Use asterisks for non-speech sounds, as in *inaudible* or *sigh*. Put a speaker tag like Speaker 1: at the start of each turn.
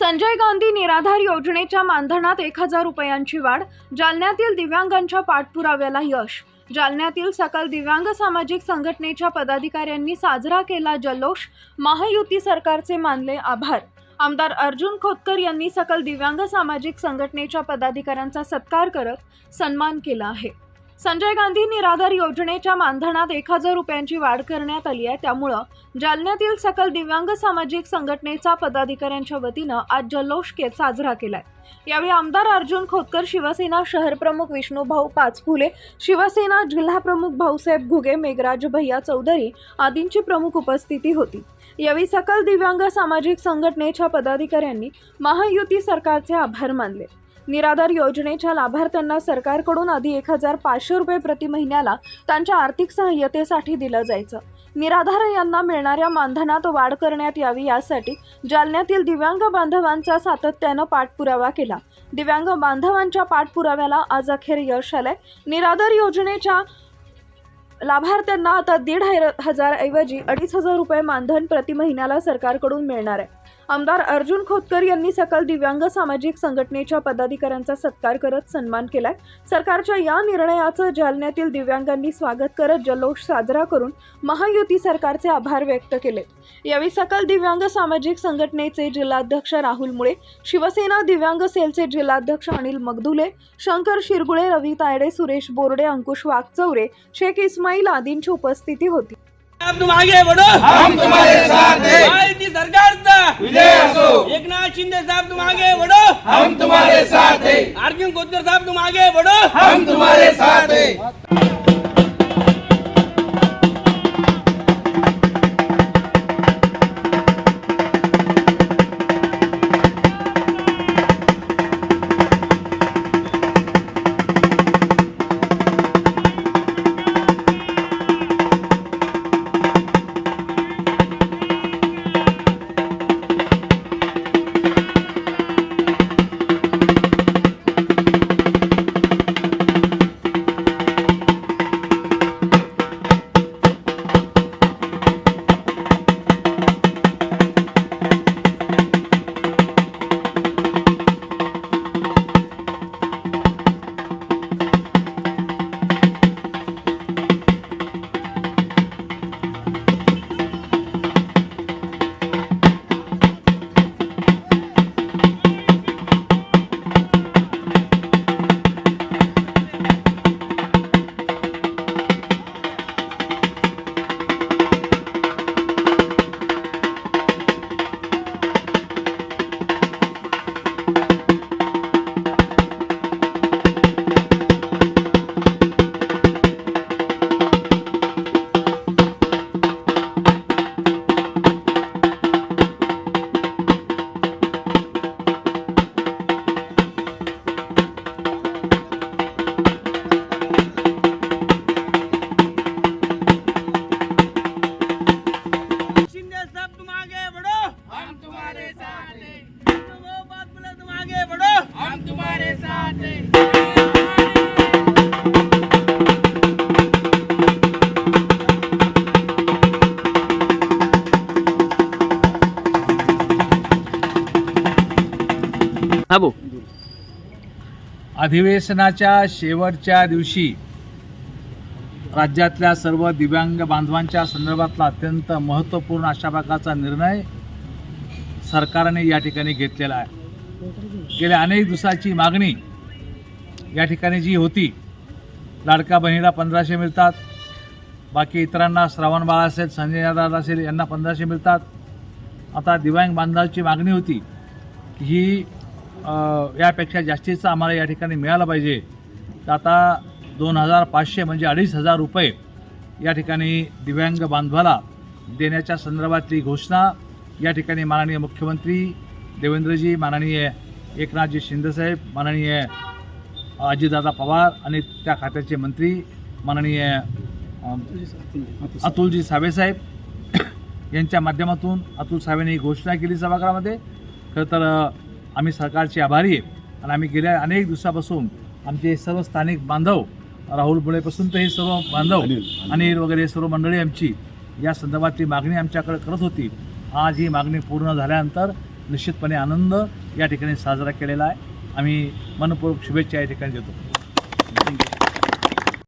Speaker 1: संजय गांधी निराधार योजनेच्या मानधनात एक हजार रुपयांची वाढ जालन्यातील दिव्यांगांच्या पाठपुराव्याला यश. जालन्यातील सकल दिव्यांग सामाजिक संघटनेच्या पदाधिकाऱ्यांनी साजरा केला जल्लोष महायुती सरकारचे मानले आभार. आमदार अर्जुन खोतकर यांनी सकल दिव्यांग सामाजिक संघटनेच्या पदाधिकाऱ्यांचा सत्कार करत सन्मान केला आहे. संजय गांधी निराधार योजनेच्या मानधनात एक हजार रुपयांची वाढ करण्यात आली आहे. त्यामुळं जालन्यातील सकल दिव्यांग सामाजिक संघटनेचा पदाधिकाऱ्यांच्या वतीनं आज जल्लोष के साजरा केलाय. यावेळी आमदार अर्जुन खोतकर शिवसेना शहरप्रमुख विष्णूभाऊ पाचफुले शिवसेना जिल्हाप्रमुख भाऊसाहेब घुगे मेघराज भैया चौधरी आदींची प्रमुख उपस्थिती होती. यावेळी सकल दिव्यांग सामाजिक संघटनेच्या पदाधिकाऱ्यांनी महायुती सरकारचे आभार मानले. निराधार योजनेच्या लाभार्थ्यांना सरकारकडून आधी एक हजार पाचशे रुपये प्रति महिन्याला त्यांच्या आर्थिक सहाय्यतेसाठी दिलं जायचं. निराधार यांना मिळणाऱ्या मानधनात वाढ करण्यात यावी यासाठी जालन्यातील दिव्यांग बांधवांचा सातत्यानं पाठपुरावा केला. दिव्यांग बांधवांच्या पाठपुराव्याला आज अखेर यश आलंय. निराधार योजनेच्या लाभार्थ्यांना आता दीड हजार ऐवजी अडीच हजार रुपये मानधन प्रति महिन्याला सरकारकडून मिळणार आहे. आमदार अर्जुन खोतकर यांनी सकल दिव्यांग सामाजिक संघटनेच्या पदाधिकाऱ्यांचा सत्कार करत सन्मान केलाय. सरकारच्या या निर्णयाचं जालन्यातील दिव्यांगांनी स्वागत करत जल्लोष साजरा करून महायुती सरकारचे आभार व्यक्त केले. यावेळी सकल दिव्यांग सामाजिक संघटनेचे जिल्हाध्यक्ष राहुल मुळे शिवसेना दिव्यांग सेलचे जिल्हाध्यक्ष अनिल मगदुले शंकर शिरगुळे रवी तायडे सुरेश बोर्डे अंकुश वाघचौरे शेख इस्माईल आदींची उपस्थिती होती.
Speaker 2: अब तुम आगे बढ़ो।
Speaker 3: हम तुम्हारे साथ हैं।
Speaker 2: महायुती सरकारचा।
Speaker 3: विजय असो।
Speaker 2: एकनाथ शिंदे साहब तुम आगे बढ़ो।
Speaker 3: हम तुम्हारे साथ हैं।
Speaker 2: अर्जुन खोतकर साहब तुम आगे बढ़ो।
Speaker 3: हम तुम्हारे साथ हैं। तुम्हारे साथ
Speaker 2: भाऊ.
Speaker 4: अधिवेशनाच्या शेवटच्या दिवशी राज्यातल्या सर्व दिव्यांग बांधवांच्या संदर्भातला अत्यंत महत्त्वपूर्ण अशा प्रकारचा निर्णय सरकारने या ठिकाणी घेतलेला आहे. गेल्या अनेक दिवसाची मागणी या ठिकाणी जी होती लाडका बहिणीला पंधराशे मिळतात बाकी इतरांना श्रावण बाळ असेल संजय यादव असेल यांना पंधराशे मिळतात. आता दिव्यांग बांधवांची मागणी होती की ही यापेक्षा जास्तीचं आम्हाला या ठिकाणी मिळालं पाहिजे. तर आता दोन हजार पाचशे म्हणजे अडीच हजार रुपये या ठिकाणी दिव्यांग बांधवाला देण्याच्या संदर्भातली घोषणा या ठिकाणी माननीय मुख्यमंत्री देवेंद्रजी माननीय एकनाथजी शिंदेसाहेब माननीय अजितदादा पवार आणि त्या खात्याचे मंत्री माननीय अतुलजी साहेब *coughs* यांच्या माध्यमातून अतुल साहेबांनी ही घोषणा केली सभागृहामध्ये. खरं तर आम्ही सरकारचे आभारी आहे आणि आम्ही गेल्या अनेक दिवसापासून आमचे सर्व स्थानिक बांधव राहुल बुळेपासून तर हे सर्व बांधव अनिल वगैरे सर्व मंडळी आमची या संदर्भातली मागणी आमच्याकडे करत होती. आज ही मागणी पूर्ण झाल्यानंतर निश्चितपणे आनंद या ठिकाणी साजरा केलेला आहे. आम्ही मनपूर्वक शुभेच्छा या ठिकाणी देतो.